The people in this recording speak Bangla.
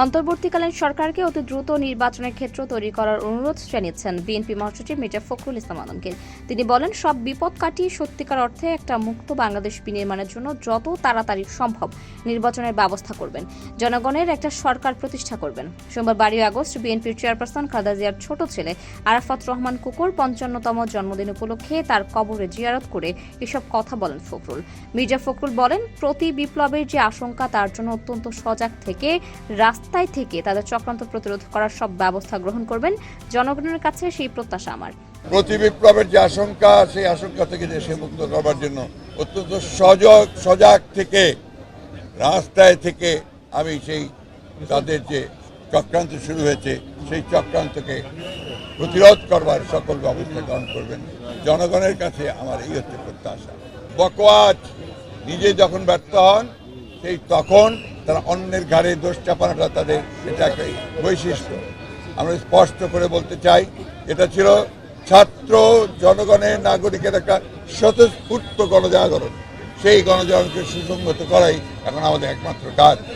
অন্তর্বর্তীকালীন সরকারকে অতি দ্রুত নির্বাচনের ক্ষেত্র তৈরি করার অনুরোধ জানিয়েছেন বিএনপি মহাসচিব মির্জা ফখরুল ইসলাম আলমগীর। তিনি বলেন, সব বিপদ কাটিয়ে সত্যিকার অর্থে একটা মুক্ত বাংলাদেশ বিনির্মাণের জন্য যত তাড়াতাড়ি সম্ভব নির্বাচনের ব্যবস্থা করবেন। জনগণের একটা সরকার প্রতিষ্ঠা করবেন। সোমবার বারোই আগস্ট বিএনপির চেয়ারপারসন খালেদা জিয়ার ছোট ছেলে আরাফাত রহমান কুকুর পঞ্চান্নতম জন্মদিন উপলক্ষে তার কবরে জিয়ারত করে এসব কথা বলেন ফখরুল। মির্জা ফখরুল বলেন, প্রতি বিপ্লবের যে আশঙ্কা তার জন্য অত্যন্ত সজাগ থেকে রাস্তায় থেকে তাদের চক্রান্ত প্রতিরোধ করার সব ব্যবস্থা গ্রহণ করবেন জনগণের কাছে সেই প্রত্যাশা আমার। প্রতি বিপ্লবের যে আশঙ্কা, সেই আশঙ্কা থেকে দেশে মুক্ত করবার জন্য অত্যন্ত সজাগ সজাগ থেকে, রাস্তায় থেকে আমি সেই তাদের যে চক্রান্ত শুরু হয়েছে, সেই চক্রান্তকে প্রতিরোধ করবার সকল ব্যবস্থা গ্রহণ করবেন। জনগণের কাছে আমার এই হচ্ছে প্রত্যাশা। বকওয়াজ, নিজে যখন ব্যর্থ হন, সেই তখন তারা অন্যের ঘাড়ে দোষ চাপানোটা তাদের এটা বৈশিষ্ট্য। আমরা স্পষ্ট করে বলতে চাই, এটা ছিল ছাত্র জনগণের নাগরিকের একটা স্বতঃস্ফূর্ত গণজাগরণ। সেই গণজাগরণকে সুসংগত করাই এখন আমাদের একমাত্র কাজ।